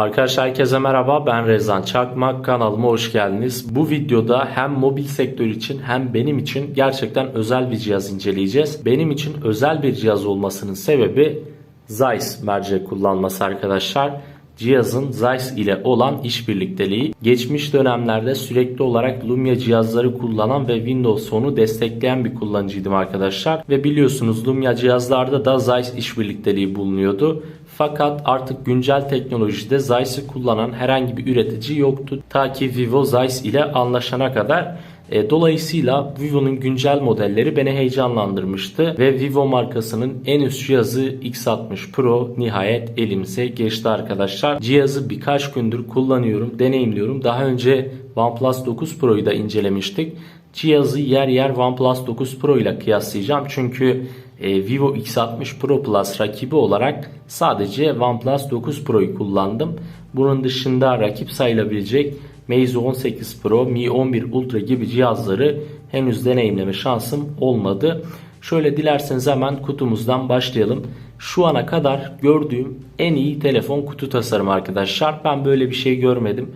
Arkadaşlar herkese merhaba ben Rezan Çakmak kanalıma hoş geldiniz. Bu videoda hem mobil sektör için hem benim için gerçekten özel bir cihaz inceleyeceğiz. Benim için özel bir cihaz olmasının sebebi Zeiss mercek kullanması arkadaşlar. Cihazın Zeiss ile olan işbirlikteliği geçmiş dönemlerde sürekli olarak Lumia cihazları kullanan ve Windows Phone'u destekleyen bir kullanıcıydım arkadaşlar. Ve biliyorsunuz Lumia cihazlarda da Zeiss işbirlikteliği bulunuyordu. Fakat artık güncel teknolojide Zeiss'i kullanan herhangi bir üretici yoktu. Ta ki Vivo Zeiss ile anlaşana kadar. E, dolayısıyla Vivo'nun güncel modelleri beni heyecanlandırmıştı ve Vivo markasının en üst cihazı X60 Pro nihayet elimize geçti arkadaşlar. Cihazı birkaç gündür kullanıyorum, deneyimliyorum. Daha önce OnePlus 9 Pro'yu da incelemiştik. Cihazı yer yer OnePlus 9 Pro ile kıyaslayacağım. Çünkü e, Vivo X60 Pro Plus rakibi olarak sadece OnePlus 9 Pro'yu kullandım. Bunun dışında rakip sayılabilecek Meizu 18 Pro, Mi 11 Ultra gibi cihazları henüz deneyimleme şansım olmadı. Şöyle dilerseniz hemen kutumuzdan başlayalım. Şu ana kadar gördüğüm en iyi telefon kutu tasarımı arkadaşlar. Ben böyle bir şey görmedim.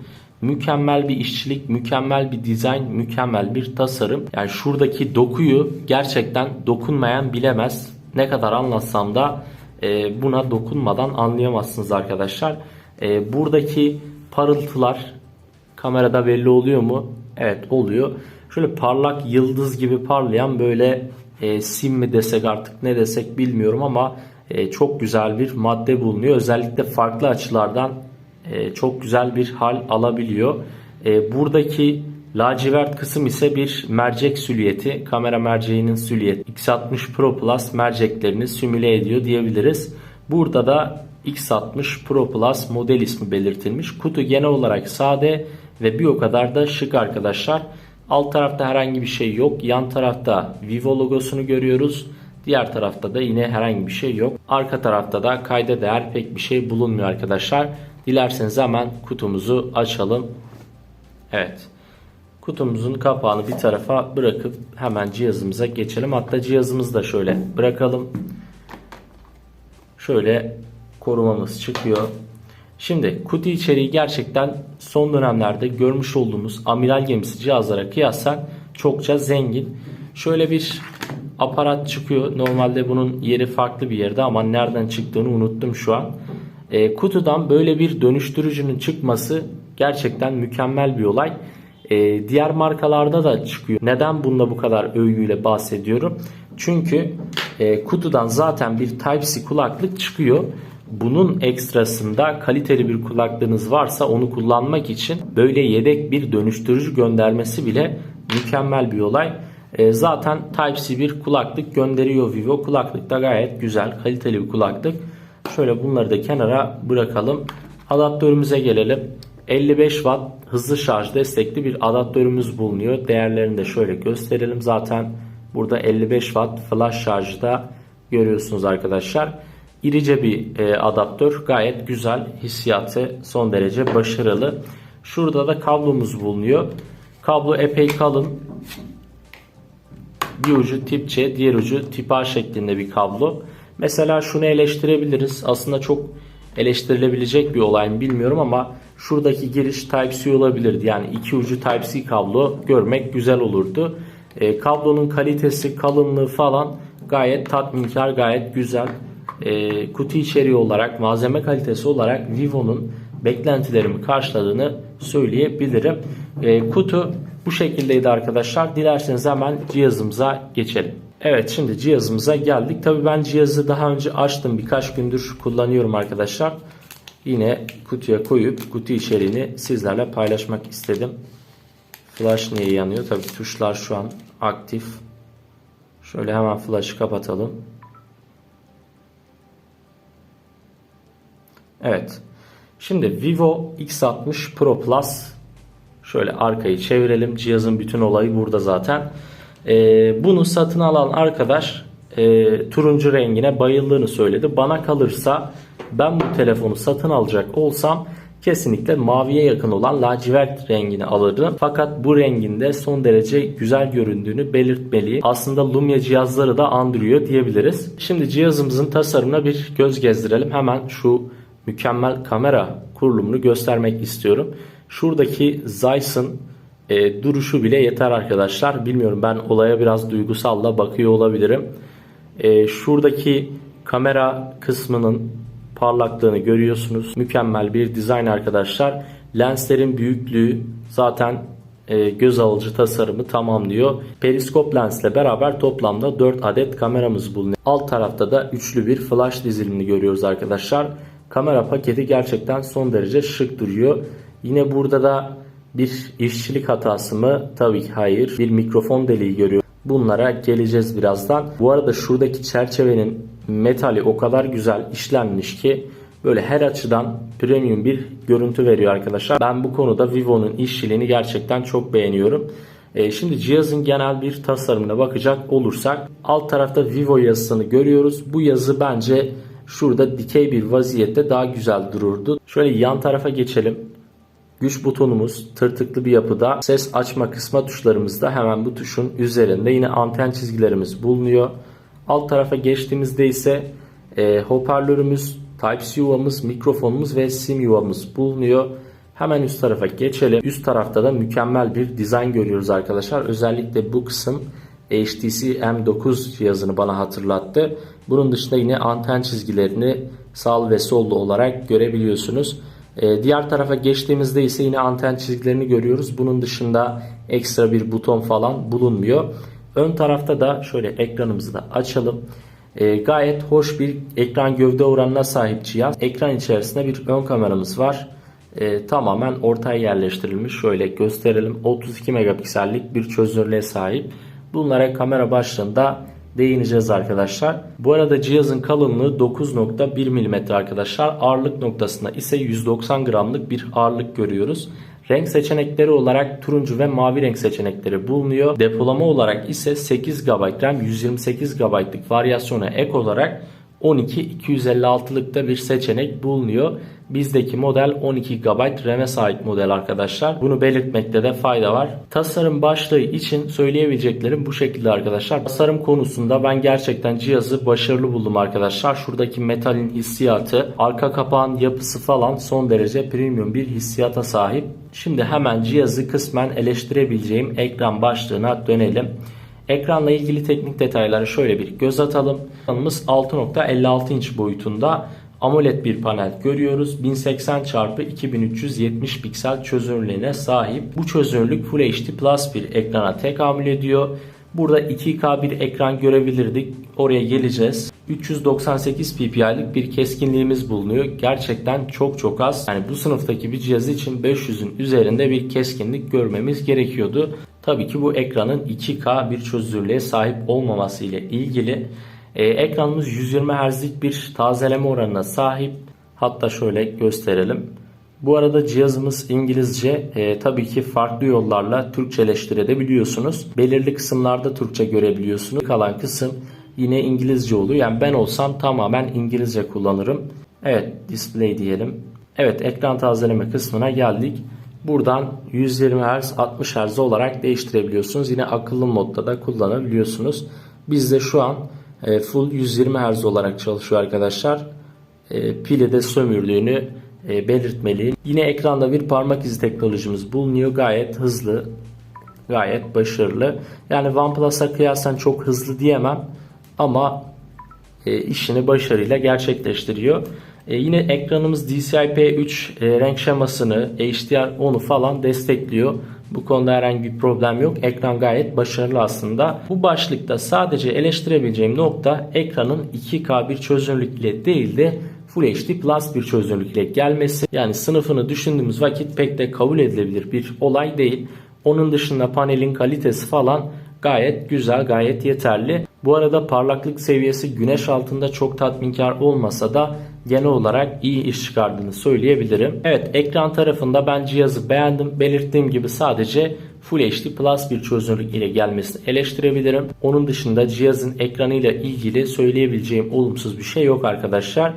Mükemmel bir işçilik, mükemmel bir dizayn, mükemmel bir tasarım. Yani şuradaki dokuyu gerçekten dokunmayan bilemez. Ne kadar anlatsam da e, buna dokunmadan anlayamazsınız arkadaşlar. E, buradaki parıltılar kamerada belli oluyor mu? Evet oluyor. Şöyle parlak yıldız gibi parlayan böyle e, sim mi desek artık ne desek bilmiyorum ama çok güzel bir madde bulunuyor. Özellikle farklı açılardan e, çok güzel bir hal alabiliyor. E, buradaki lacivert kısım ise bir mercek süliyeti. Kamera merceğinin süliyeti. X60 Pro Plus merceklerini simüle ediyor diyebiliriz. Burada da X60 Pro Plus model ismi belirtilmiş. Kutu genel olarak sade ve bir o kadar da şık arkadaşlar. Alt tarafta herhangi bir şey yok. Yan tarafta Vivo logosunu görüyoruz. Diğer tarafta da yine herhangi bir şey yok. Arka tarafta da kayda değer pek bir şey bulunmuyor arkadaşlar. Dilerseniz hemen kutumuzu açalım. Evet. Kutumuzun kapağını bir tarafa bırakıp hemen cihazımıza geçelim. Hatta cihazımızı da şöyle bırakalım. Şöyle korumamız çıkıyor. Şimdi kutu içeriği gerçekten son dönemlerde görmüş olduğumuz amiral gemisi cihazlara kıyasla çokça zengin. Şöyle bir aparat çıkıyor. Normalde bunun yeri farklı bir yerde ama nereden çıktığını unuttum şu an. E, kutudan böyle bir dönüştürücünün çıkması gerçekten mükemmel bir olay. E, diğer markalarda da çıkıyor. Neden bunda bu kadar övgüyle bahsediyorum? Çünkü e, kutudan zaten bir Type-C kulaklık çıkıyor. Bunun ekstrasında kaliteli bir kulaklığınız varsa onu kullanmak için böyle yedek bir dönüştürücü göndermesi bile mükemmel bir olay. E, zaten Type-C bir kulaklık gönderiyor Vivo. Kulaklık da gayet güzel, kaliteli bir kulaklık. Şöyle bunları da kenara bırakalım. Adaptörümüze gelelim. 55 Watt hızlı şarj destekli bir adaptörümüz bulunuyor. Değerlerini de şöyle gösterelim. Zaten burada 55 Watt flash şarjı da görüyorsunuz arkadaşlar. İrice bir e, adaptör. Gayet güzel. Hissiyatı son derece başarılı. Şurada da kablomuz bulunuyor. Kablo epey kalın. Bir ucu tip C, diğer ucu tip A şeklinde bir kablo. Mesela şunu eleştirebiliriz. Aslında çok eleştirilebilecek bir olay mı bilmiyorum ama şuradaki giriş Type-C olabilirdi. Yani iki ucu Type-C kablo görmek güzel olurdu. E, kablonun kalitesi, kalınlığı falan gayet tatminkar, gayet güzel. E, kutu içeriği olarak, malzeme kalitesi olarak Vivo'nun beklentilerimi karşıladığını söyleyebilirim. E, kutu bu şekildeydi arkadaşlar. Dilerseniz hemen cihazımıza geçelim. Evet şimdi cihazımıza geldik. Tabi ben cihazı daha önce açtım. Birkaç gündür kullanıyorum arkadaşlar. Yine kutuya koyup kutu içeriğini sizlerle paylaşmak istedim. Flash niye yanıyor? Tabi tuşlar şu an aktif. Şöyle hemen flash'ı kapatalım. Evet. Şimdi Vivo X60 Pro Plus şöyle arkayı çevirelim. Cihazın bütün olayı burada zaten. Ee, bunu satın alan arkadaş e, turuncu rengine bayıldığını söyledi. Bana kalırsa ben bu telefonu satın alacak olsam kesinlikle maviye yakın olan lacivert rengini alırdım. Fakat bu renginde son derece güzel göründüğünü belirtmeli. Aslında Lumia cihazları da andırıyor diyebiliriz. Şimdi cihazımızın tasarımına bir göz gezdirelim. Hemen şu mükemmel kamera kurulumunu göstermek istiyorum. Şuradaki Zeiss'ın e, duruşu bile yeter arkadaşlar. Bilmiyorum ben olaya biraz duygusalla bakıyor olabilirim. E, şuradaki kamera kısmının parlaklığını görüyorsunuz. Mükemmel bir dizayn arkadaşlar. Lenslerin büyüklüğü zaten e, göz alıcı tasarımı tamamlıyor. Periskop lensle beraber toplamda 4 adet kameramız bulunuyor. Alt tarafta da üçlü bir flash dizilimini görüyoruz arkadaşlar. Kamera paketi gerçekten son derece şık duruyor. Yine burada da bir işçilik hatası mı? Tabii ki hayır. Bir mikrofon deliği görüyor. Bunlara geleceğiz birazdan. Bu arada şuradaki çerçevenin metali o kadar güzel işlenmiş ki böyle her açıdan premium bir görüntü veriyor arkadaşlar. Ben bu konuda Vivo'nun işçiliğini gerçekten çok beğeniyorum. Ee, şimdi cihazın genel bir tasarımına bakacak olursak alt tarafta Vivo yazısını görüyoruz. Bu yazı bence şurada dikey bir vaziyette daha güzel dururdu. Şöyle yan tarafa geçelim. Güç butonumuz tırtıklı bir yapıda. Ses açma kısma tuşlarımız da hemen bu tuşun üzerinde. Yine anten çizgilerimiz bulunuyor. Alt tarafa geçtiğimizde ise e, hoparlörümüz, Type-C yuvamız, mikrofonumuz ve sim yuvamız bulunuyor. Hemen üst tarafa geçelim. Üst tarafta da mükemmel bir dizayn görüyoruz arkadaşlar. Özellikle bu kısım HTC M9 cihazını bana hatırlattı. Bunun dışında yine anten çizgilerini sağ ve sollu olarak görebiliyorsunuz. Ee, diğer tarafa geçtiğimizde ise yine anten çizgilerini görüyoruz. Bunun dışında ekstra bir buton falan bulunmuyor. Ön tarafta da şöyle ekranımızı da açalım. Ee, gayet hoş bir ekran gövde oranına sahip cihaz. Ekran içerisinde bir ön kameramız var. Ee, tamamen ortaya yerleştirilmiş. Şöyle gösterelim. 32 megapiksellik bir çözünürlüğe sahip. Bunlara kamera başlığında değineceğiz arkadaşlar. Bu arada cihazın kalınlığı 9.1 mm arkadaşlar. Ağırlık noktasında ise 190 gramlık bir ağırlık görüyoruz. Renk seçenekleri olarak turuncu ve mavi renk seçenekleri bulunuyor. Depolama olarak ise 8 GB RAM 128 GB'lık varyasyona ek olarak 12 256'lık da bir seçenek bulunuyor. Bizdeki model 12 GB RAM'e sahip model arkadaşlar. Bunu belirtmekte de fayda var. Tasarım başlığı için söyleyebileceklerim bu şekilde arkadaşlar. Tasarım konusunda ben gerçekten cihazı başarılı buldum arkadaşlar. Şuradaki metalin hissiyatı, arka kapağın yapısı falan son derece premium bir hissiyata sahip. Şimdi hemen cihazı kısmen eleştirebileceğim ekran başlığına dönelim. Ekranla ilgili teknik detaylara şöyle bir göz atalım. Ekranımız 6.56 inç boyutunda AMOLED bir panel görüyoruz. 1080 x 2370 piksel çözünürlüğüne sahip. Bu çözünürlük Full HD Plus bir ekrana tekamül ediyor. Burada 2K bir ekran görebilirdik. Oraya geleceğiz. 398 ppi'lik bir keskinliğimiz bulunuyor. Gerçekten çok çok az. Yani bu sınıftaki bir cihaz için 500'ün üzerinde bir keskinlik görmemiz gerekiyordu. Tabii ki bu ekranın 2K bir çözünürlüğe sahip olmaması ile ilgili ee, ekranımız 120 Hz'lik bir tazeleme oranına sahip. Hatta şöyle gösterelim. Bu arada cihazımız İngilizce e, tabii ki farklı yollarla Türkçeleştirebiliyorsunuz. Belirli kısımlarda Türkçe görebiliyorsunuz. Kalan kısım yine İngilizce oluyor. Yani ben olsam tamamen İngilizce kullanırım. Evet display diyelim. Evet ekran tazeleme kısmına geldik. Buradan 120 Hz 60 Hz olarak değiştirebiliyorsunuz. Yine akıllı modda da kullanabiliyorsunuz. Bizde şu an e, full 120 Hz olarak çalışıyor arkadaşlar. E, pili de sömürdüğünü e, belirtmeliyim. Yine ekranda bir parmak izi teknolojimiz bulunuyor. Gayet hızlı, gayet başarılı. Yani OnePlus'a kıyasen çok hızlı diyemem ama işini başarıyla gerçekleştiriyor. E, yine ekranımız DCI-P3 e, renk şemasını, HDR10'u falan destekliyor. Bu konuda herhangi bir problem yok. Ekran gayet başarılı aslında. Bu başlıkta sadece eleştirebileceğim nokta ekranın 2K bir çözünürlük ile değil de Full HD Plus bir çözünürlük ile gelmesi. Yani sınıfını düşündüğümüz vakit pek de kabul edilebilir bir olay değil. Onun dışında panelin kalitesi falan gayet güzel, gayet yeterli. Bu arada parlaklık seviyesi güneş altında çok tatminkar olmasa da genel olarak iyi iş çıkardığını söyleyebilirim. Evet ekran tarafında ben cihazı beğendim. Belirttiğim gibi sadece Full HD Plus bir çözünürlük ile gelmesini eleştirebilirim. Onun dışında cihazın ekranıyla ilgili söyleyebileceğim olumsuz bir şey yok arkadaşlar.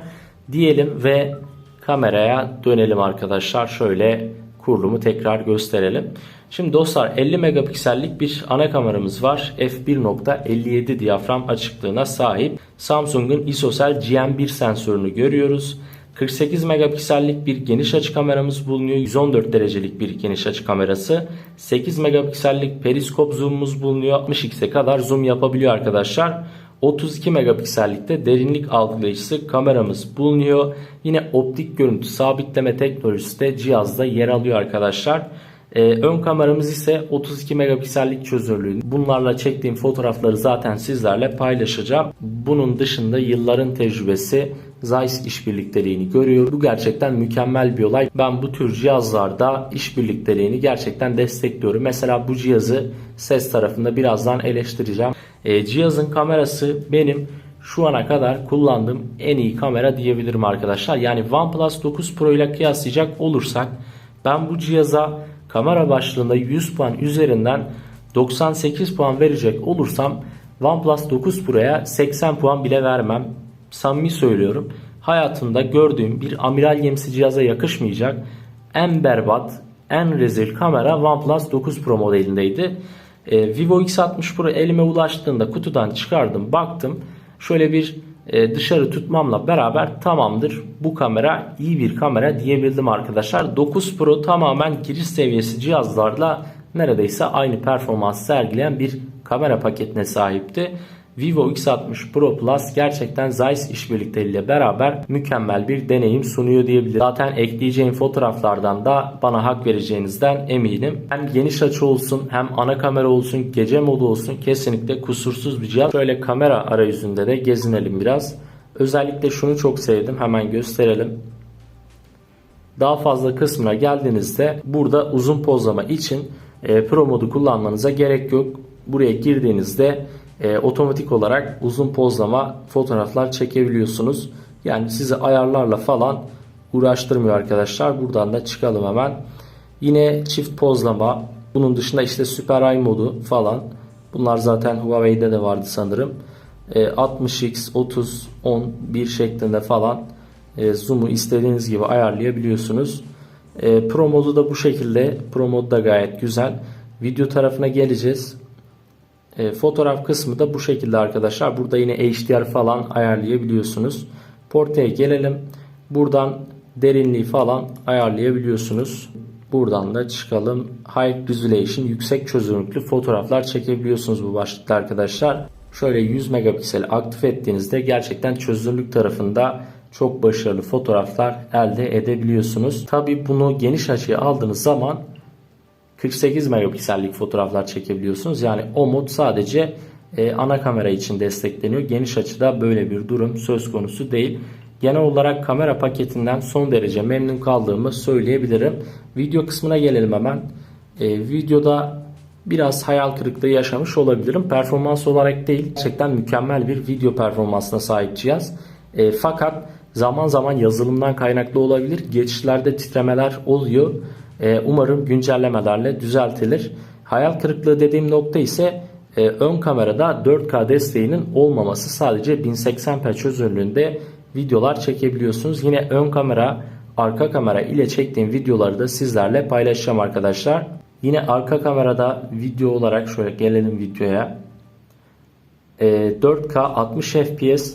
Diyelim ve kameraya dönelim arkadaşlar. Şöyle kurulumu tekrar gösterelim. Şimdi dostlar 50 megapiksellik bir ana kameramız var. f1.57 diyafram açıklığına sahip. Samsung'un ISOCELL GM1 sensörünü görüyoruz. 48 megapiksellik bir geniş açı kameramız bulunuyor. 114 derecelik bir geniş açı kamerası. 8 megapiksellik periskop zoom'umuz bulunuyor. 60x'e kadar zoom yapabiliyor arkadaşlar. 32 megapiksellikte derinlik algılayıcısı kameramız bulunuyor. Yine optik görüntü sabitleme teknolojisi de cihazda yer alıyor arkadaşlar. Ee, ön kameramız ise 32 megapiksellik çözünürlüğü. Bunlarla çektiğim fotoğrafları zaten sizlerle paylaşacağım. Bunun dışında yılların tecrübesi Zeiss işbirlikteliğini görüyor. Bu gerçekten mükemmel bir olay. Ben bu tür cihazlarda işbirlikteliğini gerçekten destekliyorum. Mesela bu cihazı ses tarafında birazdan eleştireceğim. E, cihazın kamerası benim şu ana kadar kullandığım en iyi kamera diyebilirim arkadaşlar. Yani OnePlus 9 Pro ile kıyaslayacak olursak ben bu cihaza kamera başlığında 100 puan üzerinden 98 puan verecek olursam OnePlus 9 Pro'ya 80 puan bile vermem. Samimi söylüyorum. Hayatımda gördüğüm bir amiral gemisi cihaza yakışmayacak en berbat, en rezil kamera OnePlus 9 Pro modelindeydi. E, Vivo X60 Pro elime ulaştığında kutudan çıkardım baktım. Şöyle bir e, dışarı tutmamla beraber tamamdır bu kamera iyi bir kamera diyebildim arkadaşlar. 9 Pro tamamen giriş seviyesi cihazlarla neredeyse aynı performans sergileyen bir kamera paketine sahipti. Vivo X60 Pro Plus gerçekten Zeiss işbirlikleriyle beraber mükemmel bir deneyim sunuyor diyebilirim. Zaten ekleyeceğim fotoğraflardan da bana hak vereceğinizden eminim. Hem geniş açı olsun hem ana kamera olsun gece modu olsun kesinlikle kusursuz bir cihaz. Şöyle kamera arayüzünde de gezinelim biraz. Özellikle şunu çok sevdim hemen gösterelim. Daha fazla kısmına geldiğinizde burada uzun pozlama için e, Pro modu kullanmanıza gerek yok. Buraya girdiğinizde e, otomatik olarak uzun pozlama fotoğraflar çekebiliyorsunuz. Yani sizi ayarlarla falan uğraştırmıyor arkadaşlar. Buradan da çıkalım hemen. Yine çift pozlama. Bunun dışında işte Super Eye modu falan. Bunlar zaten Huawei'de de vardı sanırım. E, 60x, 30, 10, 1 şeklinde falan e, zoom'u istediğiniz gibi ayarlayabiliyorsunuz. E, Pro modu da bu şekilde. Pro modu da gayet güzel. Video tarafına geleceğiz. E, fotoğraf kısmı da bu şekilde arkadaşlar. Burada yine HDR falan ayarlayabiliyorsunuz. Portaya gelelim. Buradan derinliği falan ayarlayabiliyorsunuz. Buradan da çıkalım. High Resolution yüksek çözünürlüklü fotoğraflar çekebiliyorsunuz bu başlıkta arkadaşlar. Şöyle 100 megapiksel aktif ettiğinizde gerçekten çözünürlük tarafında çok başarılı fotoğraflar elde edebiliyorsunuz. Tabi bunu geniş açıya aldığınız zaman 48 megapiksellik fotoğraflar çekebiliyorsunuz. Yani o mod sadece e, ana kamera için destekleniyor. Geniş açıda böyle bir durum söz konusu değil. Genel olarak kamera paketinden son derece memnun kaldığımı söyleyebilirim. Video kısmına gelelim hemen. E, videoda biraz hayal kırıklığı yaşamış olabilirim. Performans olarak değil. Gerçekten mükemmel bir video performansına sahip cihaz. E, fakat zaman zaman yazılımdan kaynaklı olabilir. Geçişlerde titremeler oluyor. E, umarım güncellemelerle düzeltilir. Hayal kırıklığı dediğim nokta ise e, ön kamerada 4K desteğinin olmaması sadece 1080p çözünürlüğünde videolar çekebiliyorsunuz. Yine ön kamera, arka kamera ile çektiğim videoları da sizlerle paylaşacağım arkadaşlar. Yine arka kamerada video olarak şöyle gelelim videoya. E, 4K 60 fps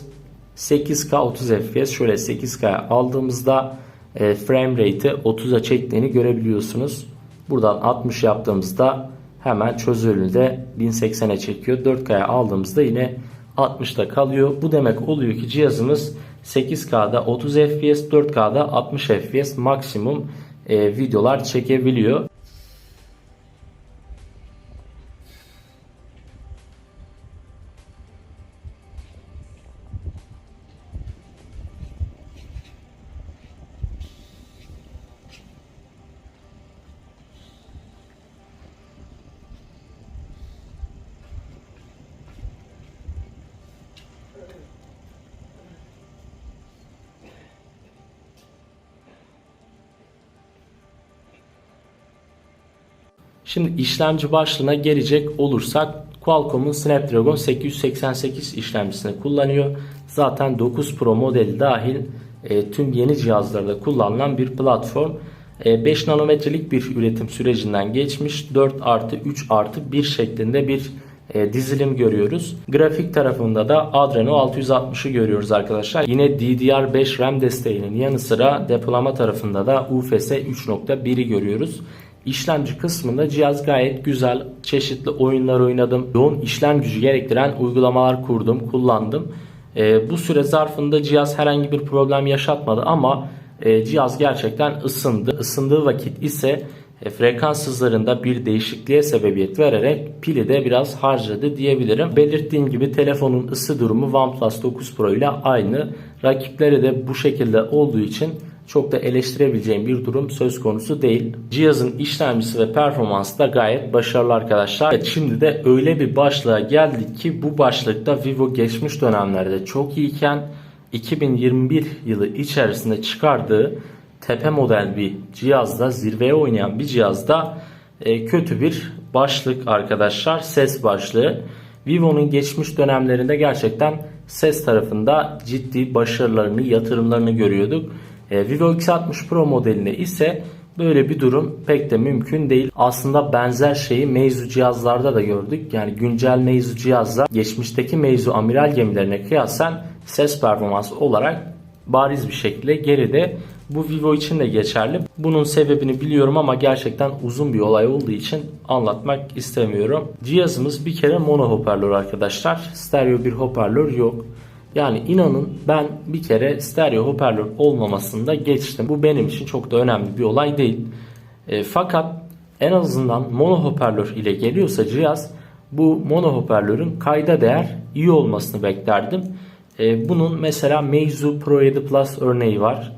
8K 30 fps şöyle 8K aldığımızda e, frame rate'i 30'a çektiğini görebiliyorsunuz. Buradan 60 yaptığımızda hemen çözünürlüğünde 1080'e çekiyor. 4K'ya aldığımızda yine 60'da kalıyor. Bu demek oluyor ki cihazımız 8K'da 30 FPS, 4K'da 60 FPS maksimum e, videolar çekebiliyor. Şimdi işlemci başlığına gelecek olursak Qualcomm'un Snapdragon 888 işlemcisini kullanıyor. Zaten 9 Pro modeli dahil e, tüm yeni cihazlarda kullanılan bir platform. E, 5 nanometrelik bir üretim sürecinden geçmiş. 4 artı 3 artı 1 şeklinde bir e, dizilim görüyoruz. Grafik tarafında da Adreno 660'ı görüyoruz arkadaşlar. Yine DDR5 RAM desteğinin yanı sıra depolama tarafında da UFS 3.1'i görüyoruz. İşlemci kısmında cihaz gayet güzel. Çeşitli oyunlar oynadım. Yoğun işlem gücü gerektiren uygulamalar kurdum, kullandım. E, bu süre zarfında cihaz herhangi bir problem yaşatmadı ama e, cihaz gerçekten ısındı. Isındığı vakit ise e, frekans hızlarında bir değişikliğe sebebiyet vererek pili de biraz harcadı diyebilirim. Belirttiğim gibi telefonun ısı durumu OnePlus 9 Pro ile aynı. Rakipleri de bu şekilde olduğu için çok da eleştirebileceğim bir durum söz konusu değil. Cihazın işlemcisi ve performansı da gayet başarılı arkadaşlar. Evet, şimdi de öyle bir başlığa geldik ki bu başlıkta Vivo geçmiş dönemlerde çok iyiyken 2021 yılı içerisinde çıkardığı tepe model bir cihazda zirveye oynayan bir cihazda e, kötü bir başlık arkadaşlar ses başlığı. Vivo'nun geçmiş dönemlerinde gerçekten ses tarafında ciddi başarılarını, yatırımlarını görüyorduk. E, Vivo X60 Pro modeline ise böyle bir durum pek de mümkün değil. Aslında benzer şeyi Meizu cihazlarda da gördük. Yani güncel Meizu cihazlar geçmişteki Meizu amiral gemilerine kıyasen ses performansı olarak bariz bir şekilde geride. Bu Vivo için de geçerli. Bunun sebebini biliyorum ama gerçekten uzun bir olay olduğu için anlatmak istemiyorum. Cihazımız bir kere mono hoparlör arkadaşlar. Stereo bir hoparlör yok. Yani inanın ben bir kere stereo hoparlör olmamasında geçtim. Bu benim için çok da önemli bir olay değil. E, fakat en azından mono hoparlör ile geliyorsa cihaz bu mono hoparlörün kayda değer iyi olmasını beklerdim. E, bunun mesela Meizu Pro 7 Plus örneği var.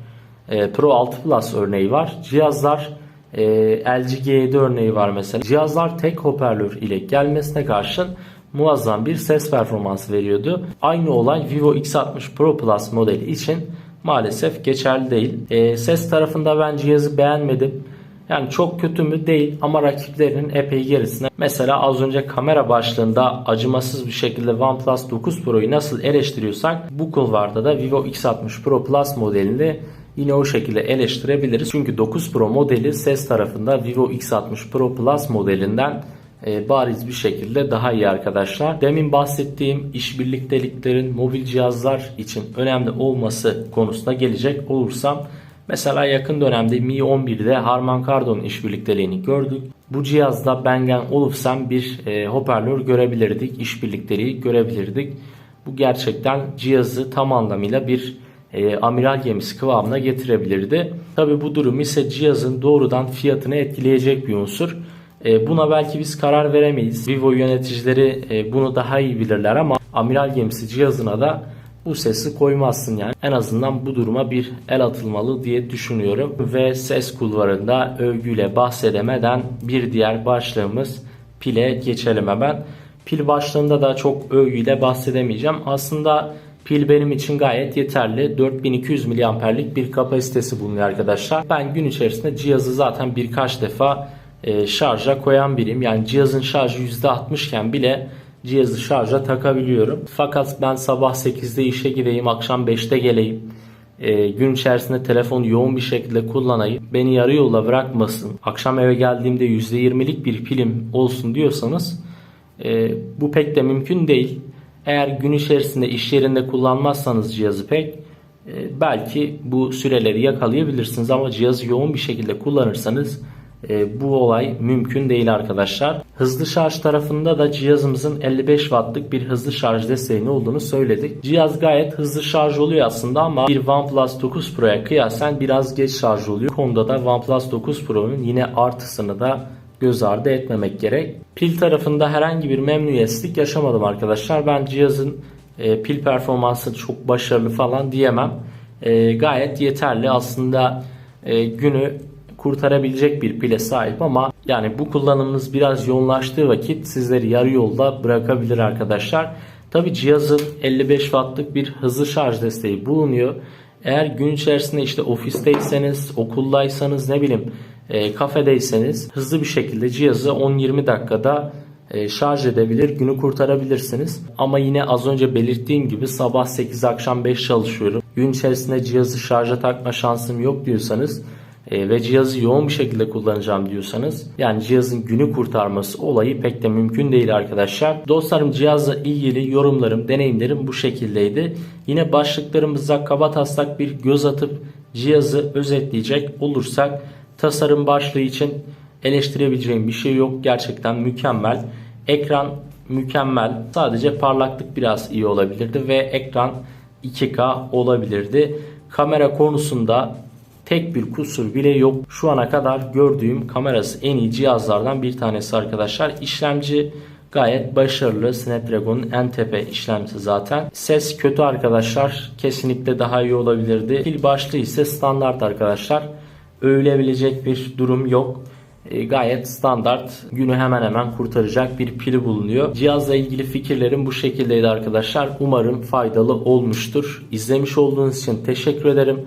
E, Pro 6 Plus örneği var. Cihazlar e, LG G7 örneği var mesela. Cihazlar tek hoparlör ile gelmesine karşın muazzam bir ses performansı veriyordu. Aynı olay Vivo X60 Pro Plus modeli için maalesef geçerli değil. E, ses tarafında ben cihazı beğenmedim. Yani çok kötü mü değil ama rakiplerinin epey gerisine. Mesela az önce kamera başlığında acımasız bir şekilde OnePlus 9 Pro'yu nasıl eleştiriyorsak bu kulvarda da Vivo X60 Pro Plus modelini yine o şekilde eleştirebiliriz. Çünkü 9 Pro modeli ses tarafında Vivo X60 Pro Plus modelinden e, bariz bir şekilde daha iyi arkadaşlar. Demin bahsettiğim iş birlikteliklerin mobil cihazlar için önemli olması konusuna gelecek olursam Mesela yakın dönemde Mi 11'de Harman Kardon işbirlikteliğini gördük. Bu cihazda Bang Olufsen bir e, hoparlör görebilirdik, işbirlikteliği görebilirdik. Bu gerçekten cihazı tam anlamıyla bir e, amiral gemisi kıvamına getirebilirdi. Tabi bu durum ise cihazın doğrudan fiyatını etkileyecek bir unsur. E, buna belki biz karar veremeyiz. Vivo yöneticileri e, bunu daha iyi bilirler ama amiral gemisi cihazına da bu sesi koymazsın yani. En azından bu duruma bir el atılmalı diye düşünüyorum. Ve ses kulvarında övgüyle bahsedemeden bir diğer başlığımız pile geçelim hemen. Pil başlığında da çok övgüyle bahsedemeyeceğim. Aslında pil benim için gayet yeterli. 4200 mAh'lik bir kapasitesi bulunuyor arkadaşlar. Ben gün içerisinde cihazı zaten birkaç defa e, şarja koyan biriyim. Yani cihazın şarjı %60 iken bile cihazı şarja takabiliyorum. Fakat ben sabah 8'de işe gideyim, akşam 5'te geleyim. E, gün içerisinde telefonu yoğun bir şekilde kullanayım. Beni yarı yolda bırakmasın. Akşam eve geldiğimde %20'lik bir pilim olsun diyorsanız e, bu pek de mümkün değil. Eğer gün içerisinde iş yerinde kullanmazsanız cihazı pek e, belki bu süreleri yakalayabilirsiniz ama cihazı yoğun bir şekilde kullanırsanız e, bu olay mümkün değil arkadaşlar. Hızlı şarj tarafında da cihazımızın 55 wattlık bir hızlı şarj desteğini olduğunu söyledik. Cihaz gayet hızlı şarj oluyor aslında ama bir OnePlus 9 Pro'ya kıyasen biraz geç şarj oluyor. Konuda da OnePlus 9 Pro'nun yine artısını da göz ardı etmemek gerek. Pil tarafında herhangi bir memnuniyetsizlik yaşamadım arkadaşlar. Ben cihazın e, pil performansı çok başarılı falan diyemem. E, gayet yeterli. Aslında e, günü kurtarabilecek bir pile sahip ama yani bu kullanımınız biraz yoğunlaştığı vakit sizleri yarı yolda bırakabilir arkadaşlar. Tabi cihazın 55 wattlık bir hızlı şarj desteği bulunuyor. Eğer gün içerisinde işte ofisteyseniz, okuldaysanız ne bileyim e, kafedeyseniz hızlı bir şekilde cihazı 10-20 dakikada e, şarj edebilir, günü kurtarabilirsiniz. Ama yine az önce belirttiğim gibi sabah 8 akşam 5 çalışıyorum. Gün içerisinde cihazı şarja takma şansım yok diyorsanız e, ve cihazı yoğun bir şekilde kullanacağım diyorsanız yani cihazın günü kurtarması olayı pek de mümkün değil arkadaşlar. Dostlarım cihazla ilgili yorumlarım, deneyimlerim bu şekildeydi. Yine başlıklarımıza kaba taslak bir göz atıp cihazı özetleyecek olursak tasarım başlığı için eleştirebileceğim bir şey yok. Gerçekten mükemmel. Ekran mükemmel. Sadece parlaklık biraz iyi olabilirdi ve ekran 2K olabilirdi. Kamera konusunda tek bir kusur bile yok. Şu ana kadar gördüğüm kamerası en iyi cihazlardan bir tanesi arkadaşlar. İşlemci gayet başarılı. Snapdragon'un en tepe işlemcisi zaten. Ses kötü arkadaşlar. Kesinlikle daha iyi olabilirdi. Pil başlığı ise standart arkadaşlar. Övülebilecek bir durum yok. E, gayet standart günü hemen hemen kurtaracak bir pili bulunuyor. Cihazla ilgili fikirlerim bu şekildeydi arkadaşlar. Umarım faydalı olmuştur. İzlemiş olduğunuz için teşekkür ederim.